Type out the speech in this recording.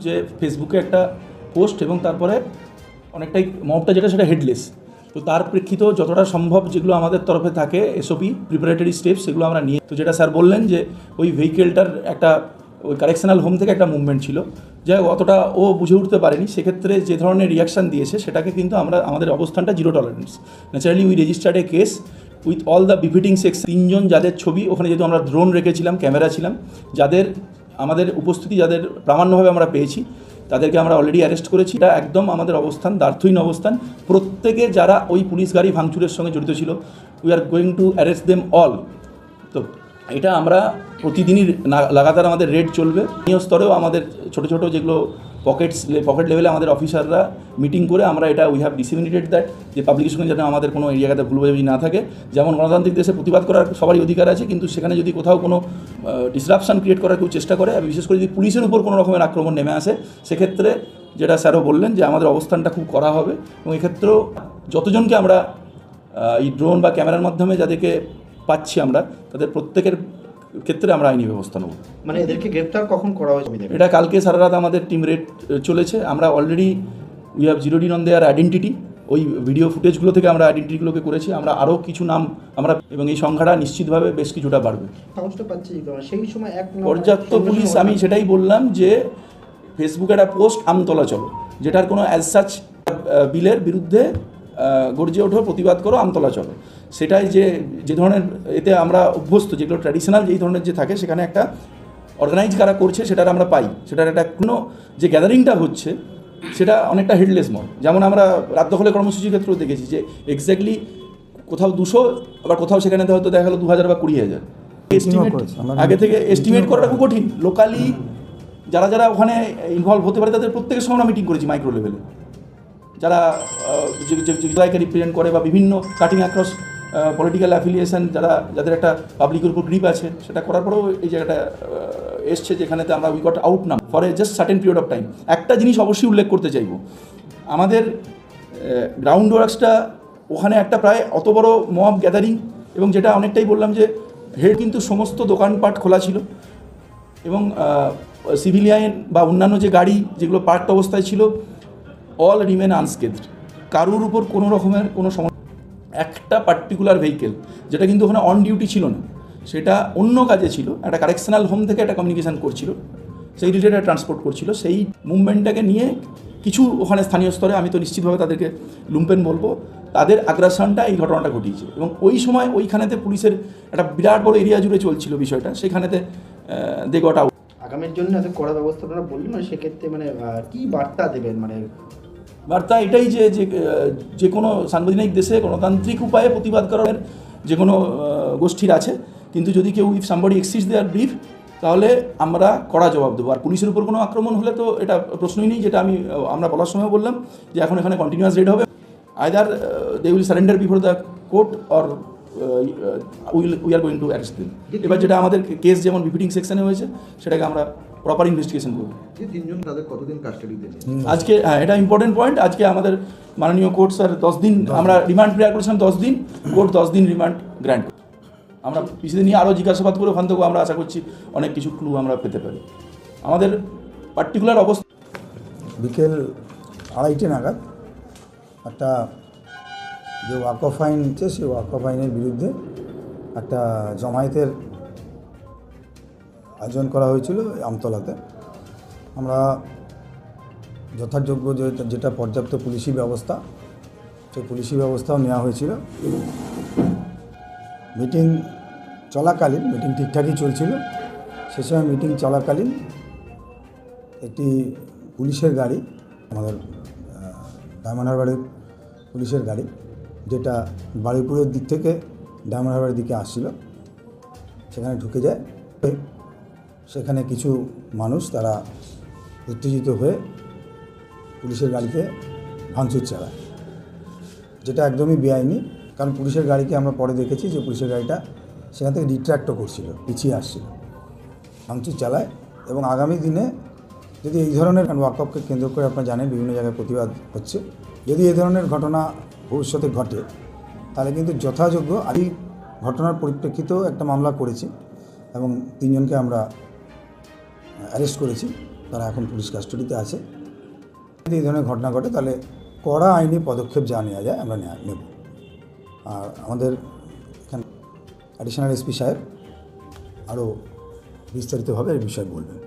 যে ফেসবুকে একটা পোস্ট এবং তারপরে অনেকটাই মবটা যেটা সেটা হেডলেস তো তার প্রেক্ষিত যতটা সম্ভব যেগুলো আমাদের তরফে থাকে এসওপি প্রিপারেটরি স্টেপস সেগুলো আমরা নিয়ে তো যেটা স্যার বললেন যে ওই ভেহিকেলটার একটা ওই কারেকশনাল হোম থেকে একটা মুভমেন্ট ছিল। হোক, অতটা ও বুঝে উঠতে পারেনি। সেক্ষেত্রে যে ধরনের রিয়াকশান দিয়েছে সেটাকে কিন্তু আমরা আমাদের অবস্থানটা zero tolerance naturally we registered a case with all the befitting sections তিনজন যাদের ছবি ওখানে যেহেতু আমরা ড্রোন রেখেছিলাম ক্যামেরা ছিলাম যাদের আমাদের উপস্থিতি যাদের প্রামাণ্যভাবে আমরা পেয়েছি, তাদেরকে আমরা অলরেডি অ্যারেস্ট করেছি। এটা একদম আমাদের অবস্থান, দার্থহীন অবস্থান। প্রত্যেকে যারা ওই পুলিশ গাড়ি ভাঙচুরের সঙ্গে জড়িত ছিল we are going to arrest them all তো এটা আমরা প্রতিদিনই লাগাতার আমাদের রেড চলবে। স্থানীয় স্তরেও আমাদের ছোট ছোট যেগুলো পকেটস পকেট লেভেলে আমাদের অফিসাররা মিটিং করে আমরা এটা উই হ্যাভ ডিসিমিনেটেড দ্যাট যে পাবলিকের সঙ্গে যেন আমাদের কোনো এই জায়গাতে ভুল বোঝাবুঝি না থাকে। যেমন গণতান্ত্রিক দেশে প্রতিবাদ করার সবারই অধিকার আছে, কিন্তু সেখানে যদি কোথাও কোনো ডিসরাপশন ক্রিয়েট করার কেউ চেষ্টা করে, বিশেষ করে যদি পুলিশের উপর কোনো রকমের আক্রমণ নেমে আসে, সেক্ষেত্রে যেটা স্যারও বললেন যে আমাদের অবস্থানটা খুব করা হবে এবং এক্ষেত্রেও যতজনকে আমরা এই ড্রোন বা ক্যামেরার মাধ্যমে যাদেরকে পাচ্ছি আমরা, তাদের প্রত্যেকের ক্ষেত্রে আমরা আইনি ব্যবস্থা নেব। মানে এদেরকে গ্রেপ্তার কখন করা হয়েছে এটা কালকে সারা রাত আমাদের টিম রেট চলেছে। আমরা already we have zeroed in on their identity ওই ভিডিও ফুটেজগুলো থেকে আমরা আইডেন্টিটিগুলোকে করেছি। আমরা আরও কিছু নাম আমরা এবং এই সংখ্যাটা নিশ্চিতভাবে বেশ কিছুটা বাড়বে? সেই সময় এক পর্যাপ্ত পুলিশ আমি সেটাই বললাম যে ফেসবুকে একটা পোস্ট আমতলা চলো যেটার কোনো অ্যাজ সাচ বিলের বিরুদ্ধে গর্জে ওঠো প্রতিবাদ করো আমতলা চলো। সেটাই যে যে ধরনের এতে আমরা অভ্যস্ত যেগুলো ট্র্যাডিশনাল যেই ধরনের যে থাকে সেখানে একটা অর্গানাইজ কারা করছে সেটার আমরা পাই। সেটার একটা কোনো যে গ্যাদারিংটা হচ্ছে সেটা অনেকটা হেডলেস মল যেমন আমরা রাত দখলের কর্মসূচির ক্ষেত্রেও দেখেছি যে এক্স্যাক্টলি কোথাও দুশো আবার কোথাও সেখানে হয়তো দেখা গেলো দু হাজার বা কুড়ি হাজার। এস্টিমেট আগে থেকে এস্টিমেট করাটা খুব কঠিন। লোকালি যারা যারা ওখানে ইনভলভ হতে পারে তাদের প্রত্যেকের সঙ্গে আমরা মিটিং করেছি মাইক্রো লেভেলে যারা জেলাকে রিপ্রেজেন্ট করে বা বিভিন্ন কাটিং অ্যাক্রস পলিটিক্যাল অ্যাফিলিয়েশন যারা, যাদের একটা পাবলিকের উপর গ্রিপ আছে, সেটা করার পরেও এই জায়গাটা এসছে যেখানেতে আমরা উই গট আউট নাম for a just certain period of time একটা জিনিস অবশ্যই উল্লেখ করতে চাইব। আমাদের গ্রাউন্ড ওয়ার্কসটা ওখানে একটা প্রায় অত বড় মব গ্যাদারিং এবং যেটা অনেকটাই বললাম যে হেড কিন্তু সমস্ত দোকানপাট খোলা ছিল এবং সিভিলিয়ান বা অন্যান্য যে গাড়ি যেগুলো পার্কড অবস্থায় ছিল অল রিমেন আনস্কেথড কারুর উপর কোনো রকমের কোনো সমস্যা একটা পার্টিকুলার ভেহিকেল যেটা কিন্তু ওখানে অন ডিউটি ছিল না, সেটা অন্য কাজে ছিল, একটা কারেকশনাল হোম থেকে একটা কমিউনিকেশন করছিল, সেই রিলেটেড ট্রান্সপোর্ট করছিল, সেই মুভমেন্টটাকে নিয়ে কিছু ওখানে স্থানীয় স্তরে আমি তো নিশ্চিতভাবে তাদেরকে লুম্পেন বলব, তাদের আগ্রাসনটা এই ঘটনাটা ঘটিয়েছে। এবং ওই সময় ওইখানেতে পুলিশের একটা বিরাট বড় এরিয়া জুড়ে চলছিল বিষয়টা, সেখানেতে দে গট আউট আগামীর জন্য এত কড়া ব্যবস্থা আপনারা বললেন মানে সেক্ষেত্রে মানে কি বার্তা দেবেন? মানে বার্তা এটাই যে যে কোনো সাংবিধানিক দেশে গণতান্ত্রিক উপায়ে প্রতিবাদ করার যে কোনো গোষ্ঠীর আছে। কিন্তু যদি কেউ if somebody access their brief তাহলে আমরা কড়া জবাব দেবো। আর পুলিশের উপর কোনো আক্রমণ হলে তো এটা প্রশ্নই নেই যেটা আমি আমরা বলার সময় বললাম যে এখন এখানে কন্টিনিউয়াস রেড হবে। Either they will surrender before the court or will we are going to arrest দিন এবার যেটা আমাদের কেস যেমন বিপিটিং সেকশনে হয়েছে সেটাকে আমরা প্রপার ইনভেস্টিগেশন করব। তিনজন তাদের কতদিন আজকে হ্যাঁ এটা ইম্পর্টেন্ট পয়েন্ট আজকে আমাদের মাননীয় কোর্ট স্যার দশ দিন আমরা রিমান্ড প্রেয়ার করেছিলাম দশ দিন কোর্ট দশ দিন রিমান্ড গ্র্যান্ট আমরা পিছিয়ে নিয়ে আরও জিজ্ঞাসাবাদ করে ওখান থেকেও আমরা আশা করছি অনেক কিছু ক্লু আমরা পেতে পারি। আমাদের পার্টিকুলার অবস্থা বিকেল আড়াইটে নাগাদ একটা যে ওয়াকফ আইন হচ্ছে সেই ওয়াকফ আইনের বিরুদ্ধে একটা জমায়েতের আয়োজন করা হয়েছিল আমতলাতে। আমরা যথাযোগ্য যেটা পর্যাপ্ত পুলিশি ব্যবস্থা, সেই পুলিশি ব্যবস্থাও নেওয়া হয়েছিল। মিটিং চলাকালীন, মিটিং ঠিকঠাকই চলছিল। সে সময় মিটিং চলাকালীন একটি পুলিশের গাড়ি, আমাদের ডায়মন্ড হারবারের পুলিশের গাড়ি, যেটা বারুইপুরের দিক থেকে ডায়মন্ড হারবারের দিকে আসছিল, সেখানে ঢুকে যায়। সেখানে কিছু মানুষ তারা উত্তেজিত হয়ে পুলিশের গাড়িতে ভাঙচুর চালায়, যেটা একদমই বেআইনি। কারণ পুলিশের গাড়িকে আমরা পরে দেখেছি যে পুলিশের গাড়িটা সেখান থেকে রিট্র্যাক্টও করছিল, পিছিয়ে আসছিল, ভাঙচুর চালায়। এবং আগামী দিনে যদি এই ধরনের ওয়াকআপকে কেন্দ্র করে আপনারা জানেন, বিভিন্ন জায়গায় প্রতিবাদ হচ্ছে, যদি এই ধরনের ঘটনা ভবিষ্যতে ঘটে, তাহলে কিন্তু যথাযোগ্য এই ঘটনার পরিপ্রেক্ষিতেও একটা মামলা করেছি। এবং তিনজনকে আমরা অ্যারেস্ট করেছি, তারা এখন পুলিশ কাস্টডিতে আছে। যদি এই ধরনের ঘটনা ঘটে, তাহলে কড়া আইনি পদক্ষেপ যা নেওয়া যায়, আমরা নেব। আর আমাদের এখানে অ্যাডিশনাল এসপি সাহেব আরও বিস্তারিতভাবে এই বিষয়ে বলবেন।